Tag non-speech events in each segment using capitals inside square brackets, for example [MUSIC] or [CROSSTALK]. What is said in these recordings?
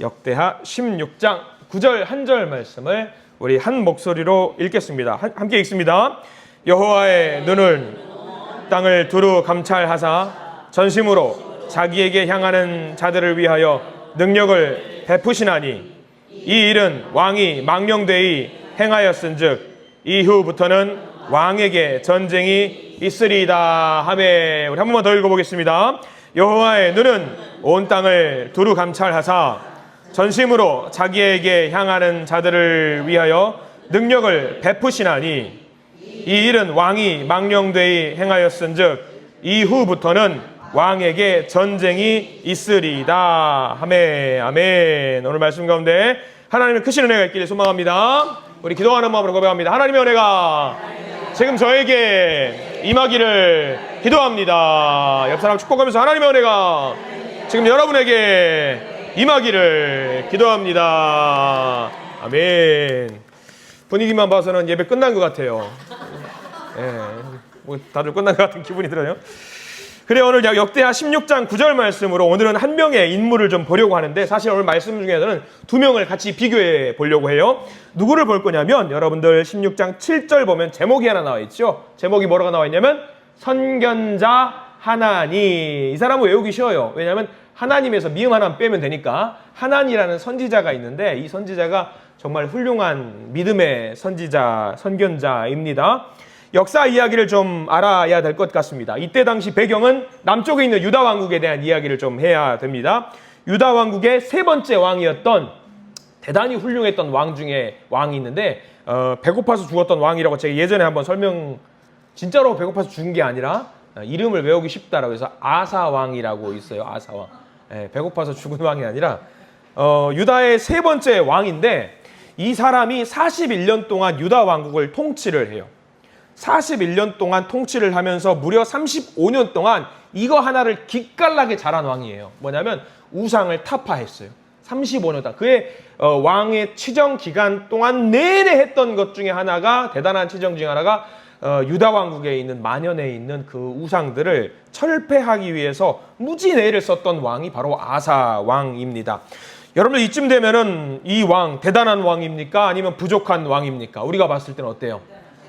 역대하 16장 9절 한 절 말씀을 우리 한 목소리로 읽겠습니다. 한- 함께 읽습니다. 여호와의 눈은 땅을 두루 감찰하사 전심으로 자기에게 향하는 자들을 위하여 능력을 베푸시나니 이 일은 왕이 망령되이 행하였은즉 이후부터는 왕에게 전쟁이 있으리이다 하매 우리 한 번만 더 읽어보겠습니다. 여호와의 눈은 온 땅을 두루 감찰하사 전심으로 자기에게 향하는 자들을 위하여 능력을 베푸시나니 이 일은 왕이 망령되이 행하였은즉 이후부터는 왕에게 전쟁이 있으리이다. 아멘. 아멘. 오늘 말씀 가운데 하나님의 크신 은혜가 있기를 소망합니다. 우리 기도하는 마음으로 고백합니다. 하나님의 은혜가 지금 저에게 임하기를 기도합니다. 옆 사람 축복하면서 하나님의 은혜가 지금 여러분에게 임하기를 기도합니다. 아멘. 분위기만 봐서는 예배 끝난 것 같아요. 예, 뭐 다들 끝난 것 같은 기분이 들어요. 그래 오늘 역대하 16장 9절 말씀으로 오늘은 한 명의 인물을 좀 보려고 하는데 사실 오늘 말씀 중에서는 두 명을 같이 비교해 보려고 해요. 누구를 볼 거냐면 여러분들 16장 7절 보면 제목이 하나 나와 있죠. 제목이 뭐라고 나와 있냐면 선견자 하나니 이 사람은 외우기 쉬워요. 왜냐하면 하나님에서 미음 하나 빼면 되니까 하나니라는 선지자가 있는데 이 선지자가 정말 훌륭한 믿음의 선지자 선견자입니다. 역사 이야기를 좀 알아야 될 것 같습니다. 이때 당시 배경은 남쪽에 있는 유다 왕국에 대한 이야기를 좀 해야 됩니다. 유다 왕국의 세 번째 왕이었던 대단히 훌륭했던 왕 중에 왕이 있는데 어, 배고파서 죽었던 왕이라고 제가 예전에 한번 설명 진짜로 배고파서 죽은 게 아니라 어, 이름을 외우기 쉽다라고 해서 아사 왕이라고 있어요. 아사 왕. 예, 배고파서 죽은 왕이 아니라 어, 유다의 세 번째 왕인데 이 사람이 41년 동안 유다 왕국을 통치를 해요. 41년 동안 통치를 하면서 무려 35년 동안 이거 하나를 기깔나게 잘한 왕이에요. 뭐냐면 우상을 타파했어요. 35년 동안 그의 어, 왕의 치정 기간 동안 내내 했던 것 중에 하나가 대단한 치정 중에 하나가 어, 유다 왕국에 있는 만연에 있는 그 우상들을 철폐하기 위해서 무지내를 썼던 왕이 바로 아사 왕입니다. 여러분들 이쯤 되면은 이 왕 대단한 왕입니까? 아니면 부족한 왕입니까? 우리가 봤을 때는 어때요?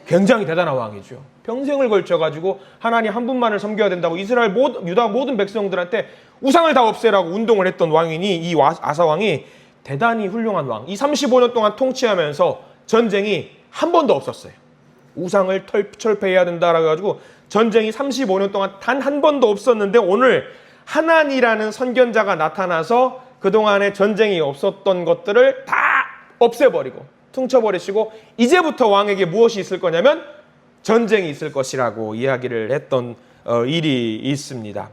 굉장히 대단한 왕이죠. 평생을 걸쳐 가지고 하나님 한 분만을 섬겨야 된다고 이스라엘 모든 유다 모든 백성들한테 우상을 다 없애라고 운동을 했던 왕이니 이 와- 아사 왕이 대단히 훌륭한 왕. 이 35년 동안 통치하면서 전쟁이 한 번도 없었어요. 우상을 털, 철폐해야 된다라고 해가지고 전쟁이 35년 동안 단 한 번도 없었는데 오늘 하나니라는 선견자가 나타나서 그동안에 전쟁이 없었던 것들을 다 없애버리고 퉁쳐버리시고 이제부터 왕에게 무엇이 있을 거냐면 전쟁이 있을 것이라고 이야기를 했던 어, 일이 있습니다.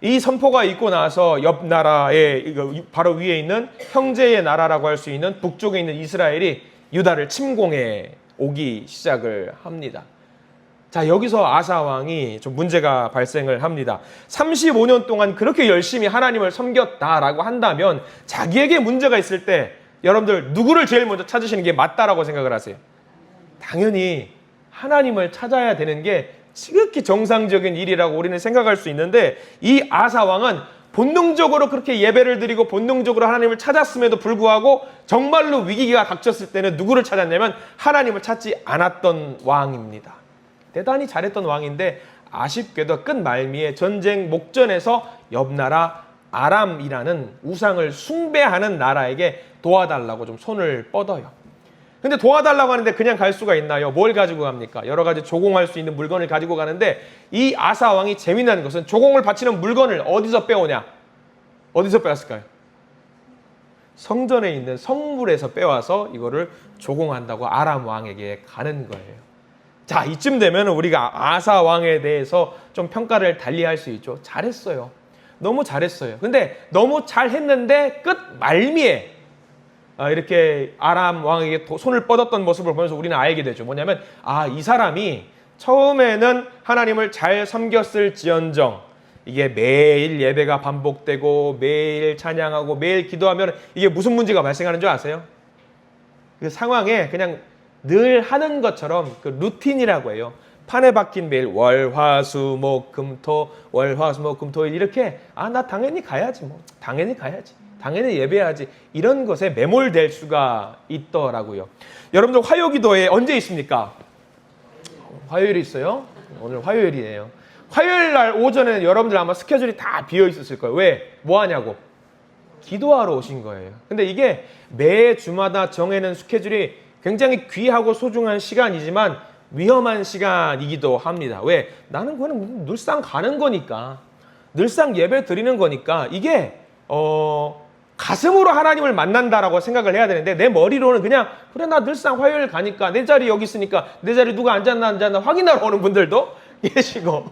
이 선포가 있고 나서 옆 나라의 바로 위에 있는 형제의 나라라고 할 수 있는 북쪽에 있는 이스라엘이 유다를 침공해 오기 시작을 합니다. 자, 여기서 아사 왕이 좀 문제가 발생을 합니다. 35년 동안 그렇게 열심히 하나님을 섬겼다라고 한다면 자기에게 문제가 있을 때 여러분들 누구를 제일 먼저 찾으시는 게 맞다라고 생각을 하세요? 당연히 하나님을 찾아야 되는 게 지극히 정상적인 일이라고 우리는 생각할 수 있는데 이 아사 왕은 본능적으로 그렇게 예배를 드리고 본능적으로 하나님을 찾았음에도 불구하고 정말로 위기가 닥쳤을 때는 누구를 찾았냐면 하나님을 찾지 않았던 왕입니다. 대단히 잘했던 왕인데 아쉽게도 끝 말미에 전쟁 목전에서 옆 나라 아람이라는 우상을 숭배하는 나라에게 도와달라고 좀 손을 뻗어요. 근데 도와달라고 하는데 그냥 갈 수가 있나요? 뭘 가지고 갑니까? 여러 가지 조공할 수 있는 물건을 가지고 가는데 이 아사 왕이 재미난 것은 조공을 바치는 물건을 어디서 빼오냐? 어디서 빼왔을까요? 성전에 있는 성물에서 빼와서 이거를 조공한다고 아람 왕에게 가는 거예요. 자, 이쯤 되면 우리가 아사 왕에 대해서 좀 평가를 달리 할 수 있죠. 잘했어요. 너무 잘했어요. 근데 너무 잘했는데 끝 말미에 아, 이렇게 아람 왕에게 도- 손을 뻗었던 모습을 보면서 우리는 알게 되죠. 뭐냐면 아, 이 사람이 처음에는 하나님을 잘 섬겼을지언정 이게 매일 예배가 반복되고 매일 찬양하고 매일 기도하면 이게 무슨 문제가 발생하는 줄 아세요? 그 상황에 그냥 늘 하는 것처럼 그 루틴이라고 해요. 판에 박힌 매일 월 화 수 목 금 토 월 화 수 목 금 토일 이렇게 아 나 당연히 가야지 뭐 당연히 가야지 당연히 예배하지. 이런 것에 매몰될 수가 있더라고요. 여러분들 화요 기도에 언제 있습니까? 화요일이 있어요? 오늘 화요일이에요. 화요일 날 오전에 여러분들 아마 스케줄이 다 비어 있었을 거예요. 왜? 뭐 하냐고? 기도하러 오신 거예요. 근데 이게 매 주마다 정해놓은 스케줄이 굉장히 귀하고 소중한 시간이지만 위험한 시간이기도 합니다. 왜? 나는 그냥 늘상 가는 거니까. 늘상 예배 드리는 거니까 이게 어 가슴으로 하나님을 만난다라고 생각을 해야 되는데 내 머리로는 그냥 그래 나 늘상 화요일 가니까 내 자리 여기 있으니까 내 자리 누가 앉았나 앉았나 확인하러 오는 분들도 [LAUGHS] 계시고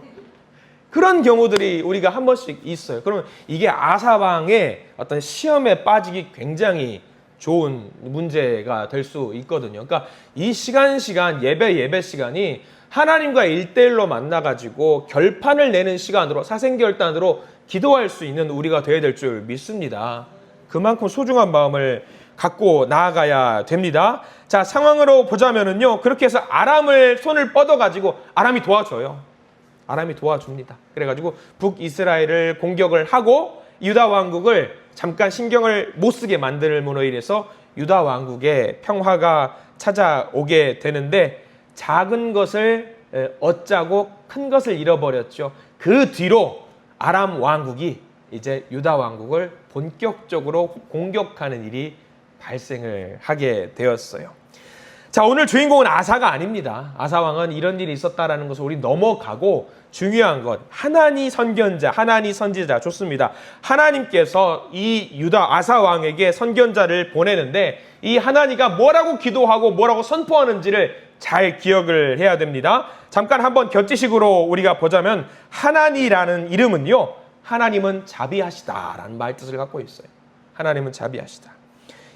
그런 경우들이 우리가 한 번씩 있어요. 그러면 이게 아사방의 어떤 시험에 빠지기 굉장히 좋은 문제가 될 수 있거든요. 그러니까 이 시간 시간 예배 예배 시간이 하나님과 일대일로 만나 가지고 결판을 내는 시간으로 사생결단으로 기도할 수 있는 우리가 되어야 될 줄 믿습니다. 그만큼 소중한 마음을 갖고 나아가야 됩니다. 자, 상황으로 보자면은요. 그렇게 해서 아람을 손을 뻗어 가지고 아람이 도와줘요. 아람이 도와줍니다. 그래 가지고 북이스라엘을 공격을 하고 유다 왕국을 잠깐 신경을 못 쓰게 만들므로 인해서 유다 왕국에 평화가 찾아오게 되는데 작은 것을 에, 얻자고 큰 것을 잃어버렸죠. 그 뒤로 아람 왕국이 이제 유다 왕국을 본격적으로 공격하는 일이 발생을 하게 되었어요. 자, 오늘 주인공은 아사가 아닙니다. 아사 왕은 이런 일이 있었다라는 것을 우리 넘어가고 중요한 것 하나니 선견자, 하나니 선지자 좋습니다. 하나님께서 이 유다 아사 왕에게 선견자를 보내는데 이 하나니가 뭐라고 기도하고 뭐라고 선포하는지를 잘 기억을 해야 됩니다. 잠깐 한번 격지식으로 우리가 보자면 하나니라는 이름은요. 하나님은 자비하시다라는 말 뜻을 갖고 있어요. 하나님은 자비하시다.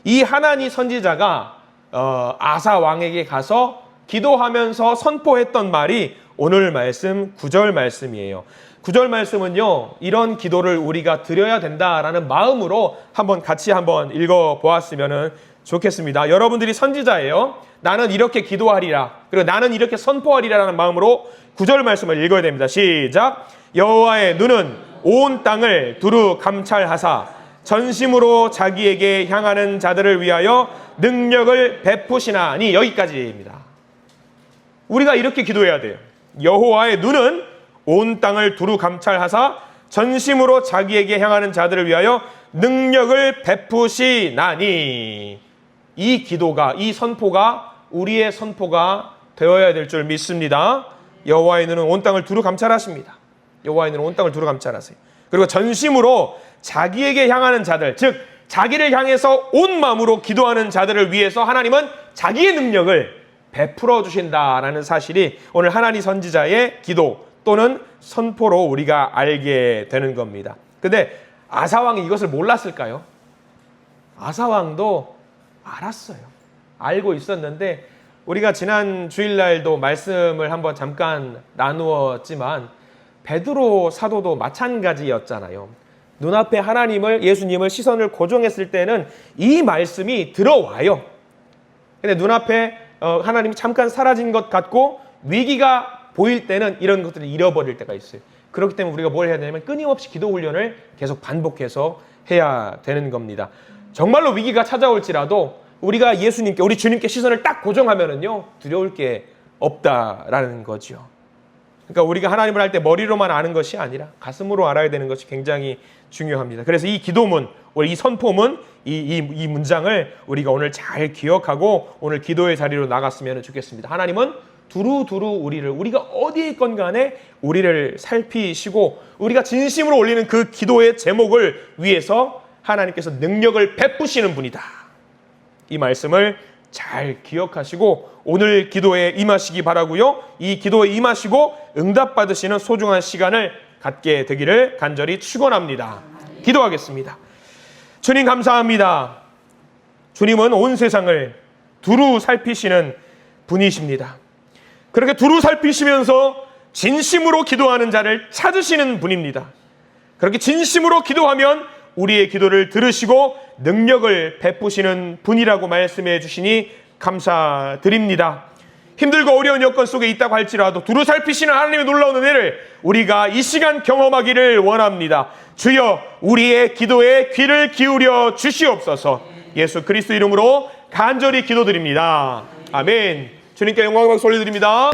이 하나니 선지자가 어, 아사 왕에게 가서 기도하면서 선포했던 말이 오늘 말씀 9절 말씀이에요. 9절 말씀은요. 이런 기도를 우리가 드려야 된다라는 마음으로 한번 같이 한번 읽어 보았으면 좋겠습니다. 여러분들이 선지자예요. 나는 이렇게 기도하리라. 그리고 나는 이렇게 선포하리라라는 마음으로 9절 말씀을 읽어야 됩니다. 시작. 여호와의 눈은 온 땅을 두루 감찰하사 전심으로 자기에게 향하는 자들을 위하여 능력을 베푸시나니 여기까지입니다. 우리가 이렇게 기도해야 돼요. 여호와의 눈은 온 땅을 두루 감찰하사 전심으로 자기에게 향하는 자들을 위하여 능력을 베푸시나니 이 기도가 이 선포가 우리의 선포가 되어야 될 줄 믿습니다. 여호와의 눈은 온 땅을 두루 감찰하십니다. 여호와의 눈은 온 땅을 두루 감찰하세요. 그리고 전심으로 자기에게 향하는 자들, 즉 자기를 향해서 온 마음으로 기도하는 자들을 위해서 하나님은 자기의 능력을 베풀어 주신다라는 사실이 오늘 하나님 선지자의 기도 또는 선포로 우리가 알게 되는 겁니다. 근데 아사왕이 이것을 몰랐을까요? 아사왕도 알았어요. 알고 있었는데 우리가 지난 주일날도 말씀을 한번 잠깐 나누었지만 베드로 사도도 마찬가지였잖아요. 눈앞에 하나님을 예수님을 시선을 고정했을 때는 이 말씀이 들어와요. 근데 눈앞에 어, 하나님이 잠깐 사라진 것 같고 위기가 보일 때는 이런 것들을 잃어버릴 때가 있어요. 그렇기 때문에 우리가 뭘 해야 되냐면 끊임없이 기도 훈련을 계속 반복해서 해야 되는 겁니다. 정말로 위기가 찾아올지라도 우리가 예수님께 우리 주님께 시선을 딱 고정하면은요 두려울 게 없다라는 거죠. 그러니까 우리가 하나님을 할 때 머리로만 아는 것이 아니라 가슴으로 알아야 되는 것이 굉장히 중요합니다. 그래서 이 기도문, 이 선포문, 이, 이, 이 문장을 우리가 오늘 잘 기억하고 오늘 기도의 자리로 나갔으면 좋겠습니다. 하나님은 두루두루 우리를 우리가 어디에 있건 간에 우리를 살피시고 우리가 진심으로 올리는 그 기도의 제목을 위해서 하나님께서 능력을 베푸시는 분이다. 이 말씀을 잘 기억하시고 오늘 기도에 임하시기 바라고요. 이 기도에 임하시고 응답 받으시는 소중한 시간을 갖게 되기를 간절히 축원합니다. 기도하겠습니다. 주님 감사합니다. 주님은 온 세상을 두루 살피시는 분이십니다. 그렇게 두루 살피시면서 진심으로 기도하는 자를 찾으시는 분입니다. 그렇게 진심으로 기도하면 우리의 기도를 들으시고 능력을 베푸시는 분이라고 말씀해 주시니 감사드립니다. 힘들고 어려운 여건 속에 있다고 할지라도 두루 살피시는 하나님의 놀라운 은혜를 우리가 이 시간 경험하기를 원합니다. 주여 우리의 기도에 귀를 기울여 주시옵소서. 예수 그리스도 이름으로 간절히 기도드립니다. 아멘. 주님께 영광을 올려드립니다.